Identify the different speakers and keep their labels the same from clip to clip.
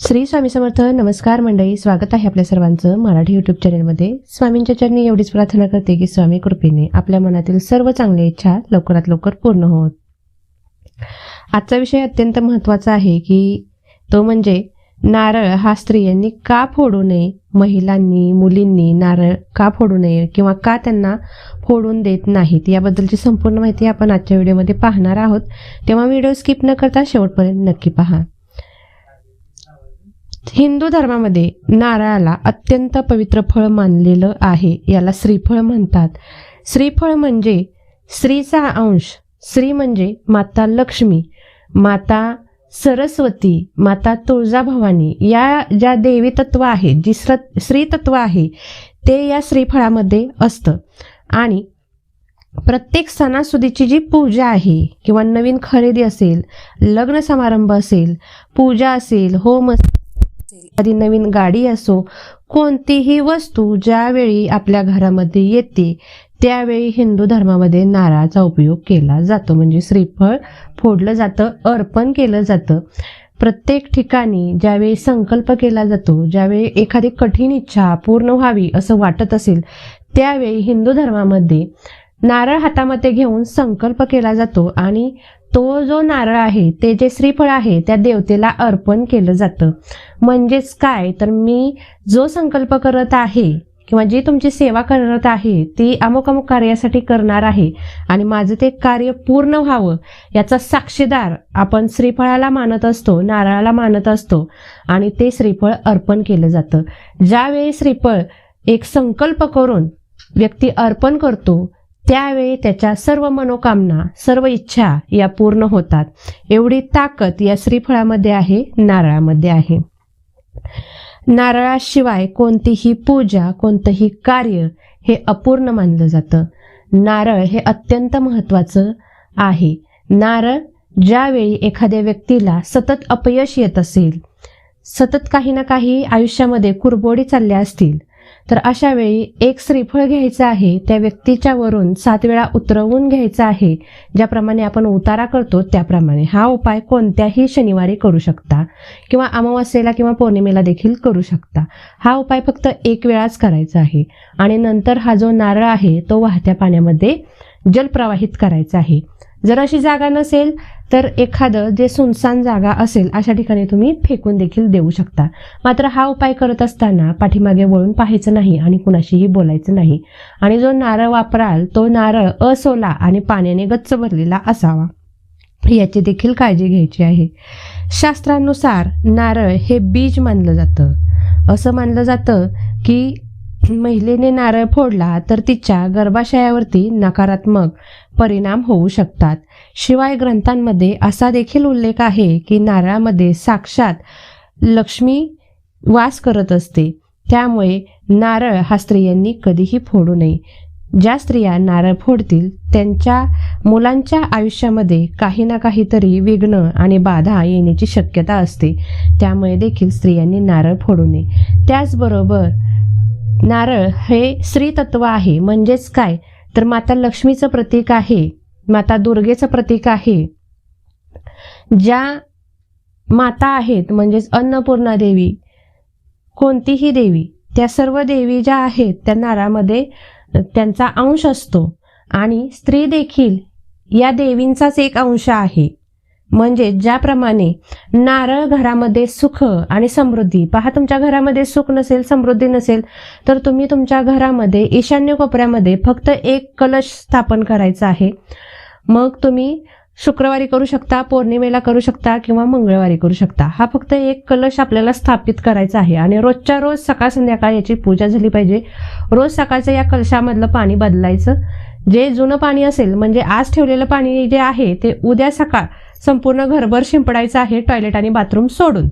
Speaker 1: श्री स्वामी समर्थ नमस्कार मंडळी स्वागत आहे आपल्या सर्वांचं मराठी युट्यूब चॅनलमध्ये स्वामींच्या चरणी एवढीच प्रार्थना करते की स्वामी कृपेने आपल्या मनातील सर्व चांगल्या इच्छा लवकरात लवकर पूर्ण होत. आजचा विषय अत्यंत महत्त्वाचा आहे की तो म्हणजे नारळ हा स्त्रियांनी का फोडू नये महिलांनी मुलींनी नारळ का फोडू नये किंवा का त्यांना फोडून देत नाहीत याबद्दलची संपूर्ण माहिती आपण आजच्या व्हिडिओमध्ये पाहणार आहोत. तेव्हा व्हिडिओ स्किप न करता शेवटपर्यंत नक्की पहा. हिंदू धर्मामध्ये नारळाला अत्यंत पवित्र फळ मानलेलं आहे. याला श्रीफळ म्हणतात. श्रीफळ म्हणजे स्त्रीचा अंश. श्री म्हणजे माता लक्ष्मी माता सरस्वती माता तुळजाभवानी. या ज्या देवी तत्व आहेत जी स्र स्त्री तत्व आहे ते या श्रीफळामध्ये असतं. आणि प्रत्येक सणासुदीची जी पूजा आहे किंवा नवीन खरेदी असेल लग्न समारंभ असेल पूजा असेल होम असेल एखादी नवीन गाडी असो कोणतीही वस्तू ज्यावेळी आपल्या घरामध्ये येते त्यावेळी हिंदू धर्मामध्ये नारळाचा उपयोग केला जातो. म्हणजे श्रीफळ फोडलं जातं अर्पण केलं जातं. प्रत्येक ठिकाणी ज्यावेळी संकल्प केला जातो ज्यावेळी एखादी कठीण इच्छा पूर्ण व्हावी असं वाटत असेल त्यावेळी हिंदू धर्मामध्ये नारळ हातामध्ये घेऊन संकल्प केला जातो आणि तो जो नारळ आहे ते जे श्रीफळ आहे त्या देवतेला अर्पण केलं जातं. म्हणजेच काय? तर मी जो संकल्प करत आहे किंवा जी तुमची सेवा करत आहे ती अमुक अमुक कार्यासाठी करणार आहे आणि माझं ते कार्य पूर्ण व्हावं याचा साक्षीदार आपण श्रीफळाला मानत असतो नारळाला मानत असतो आणि ते श्रीफळ अर्पण केलं जातं. ज्यावेळी श्रीफळ एक संकल्प करून व्यक्ती अर्पण करतो त्यावेळी त्याच्या सर्व मनोकामना सर्व इच्छा या पूर्ण होतात. एवढी ताकद या श्रीफळामध्ये आहे नारळामध्ये आहे. नारळाशिवाय कोणतीही पूजा कोणतंही कार्य हे अपूर्ण मानलं जातं. नारळ हे अत्यंत महत्त्वाचं आहे. नारळ ज्यावेळी एखाद्या व्यक्तीला सतत अपयश येत असेल सतत काही ना काही आयुष्यामध्ये कुरबोडी चालल्या असतील तर अशा वेळी एक श्रीफळ घ्यायचं आहे त्या व्यक्तीच्या वरून सात वेळा उतरवून घ्यायचं आहे ज्याप्रमाणे आपण उतारा करतो त्याप्रमाणे. हा उपाय कोणत्याही शनिवारी करू शकता किंवा अमावास्येला किंवा पौर्णिमेला देखील करू शकता. हा उपाय फक्त एक वेळाच करायचा आहे आणि नंतर हा जो नारळ आहे तो वाहत्या पाण्यामध्ये जलप्रवाहित करायचा आहे. जर अशी जागा नसेल तर एखादं जे सुनसान जागा असेल अशा ठिकाणी तुम्ही फेकून देखील देऊ शकता. मात्र हा उपाय करत असताना पाठीमागे वळून पाहायचं नाही आणि कुणाशीही बोलायचं नाही. आणि जो नारळ वापराल तो नारळ असोला आणि पाण्याने गच्च भरलेला असावा. याची देखील काळजी घ्यायची आहे. शास्त्रानुसार नारळ हे बीज मानलं जातं. असं मानलं जातं की महिलेने नारळ फोडला तर तिच्या गर्भाशयावरती नकारात्मक परिणाम होऊ शकतात. शिवाय ग्रंथांमध्ये असा देखील उल्लेख आहे की नारळामध्ये साक्षात लक्ष्मी वास करत असते. त्यामुळे नारळ हा स्त्रियांनी कधीही फोडू नये. ज्या स्त्रिया नारळ फोडतील त्यांच्या मुलांच्या आयुष्यामध्ये काही ना काहीतरी विघ्न आणि बाधा येण्याची शक्यता असते. त्यामुळे देखील स्त्रियांनी नारळ फोडू नये. त्याचबरोबर नारळ हे स्त्रीतत्व आहे. म्हणजेच काय? तर माता लक्ष्मीचं प्रतीक आहे. माता दुर्गेचं प्रतीक आहे. ज्या माता आहेत म्हणजेच अन्नपूर्णा देवी कोणतीही देवी त्या सर्व देवी ज्या आहेत त्या नारळामध्ये त्यांचा अंश असतो. आणि स्त्री देखील या देवींचाच एक अंश आहे. म्हणजे ज्याप्रमाणे नारळ घरामध्ये सुख आणि समृद्धी पहा तुमच्या घरामध्ये सुख नसेल समृद्धी नसेल तर तुम्ही तुमच्या घरामध्ये ईशान्य कोपऱ्यामध्ये फक्त एक कलश स्थापन करायचा आहे. मग तुम्ही शुक्रवारी करू शकता पौर्णिमेला करू शकता किंवा मंगळवारी करू शकता. हा फक्त एक कलश आपल्याला स्थापित करायचा आहे आणि रोजच्या रोज सकाळ संध्याकाळ याची पूजा झाली पाहिजे. रोज सकाळचं या कलशामधलं पाणी बदलायचं. जे जुनं पाणी असेल म्हणजे आज ठेवलेलं पाणी जे आहे ते उद्या सकाळ संपूर्ण घरभर शिंपडायचं आहे टॉयलेट आणि बाथरूम सोडून.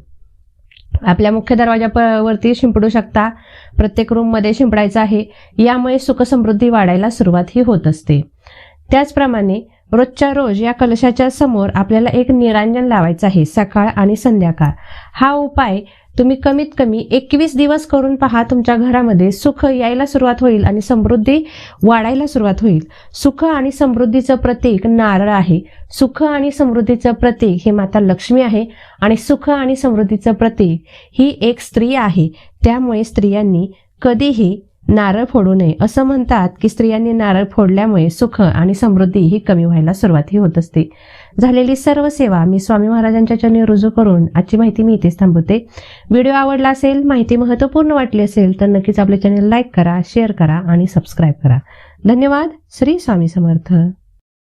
Speaker 1: आपल्या मुख्य दरवाजा वरती शिंपडू शकता. प्रत्येक रूममध्ये शिंपडायचं आहे. यामुळे सुखसमृद्धी वाढायला सुरुवात ही होत असते. त्याचप्रमाणे रोजच्या रोज या कलशाच्या समोर आपल्याला एक निरांजन लावायचं आहे सकाळ आणि संध्याकाळ. हा उपाय तुम्ही कमीत कमी एकवीस दिवस करून पहा तुमच्या घरामध्ये सुख यायला सुरुवात होईल आणि समृद्धी वाढायला सुरुवात होईल. सुख आणि समृद्धीचं प्रतीक नारळ आहे. सुख आणि समृद्धीचं प्रतीक हे माता लक्ष्मी आहे आणि सुख आणि समृद्धीचं प्रतीक ही एक स्त्री आहे. त्यामुळे स्त्रियांनी कधीही नारळ फोडू नये. असं म्हणतात की स्त्रियांनी नारळ फोडल्यामुळे सुख आणि समृद्धी ही कमी व्हायला सुरुवात ही होत असते. झालेली सर्व सेवा मी स्वामी महाराजांच्या चरणी रुजू करून आजची माहिती मी इथेच थांबवते. व्हिडिओ आवडला असेल माहिती महत्त्वपूर्ण वाटली असेल तर नक्कीच आपले चॅनल लाईक करा शेअर करा आणि सबस्क्राईब करा. धन्यवाद. श्री स्वामी समर्थ.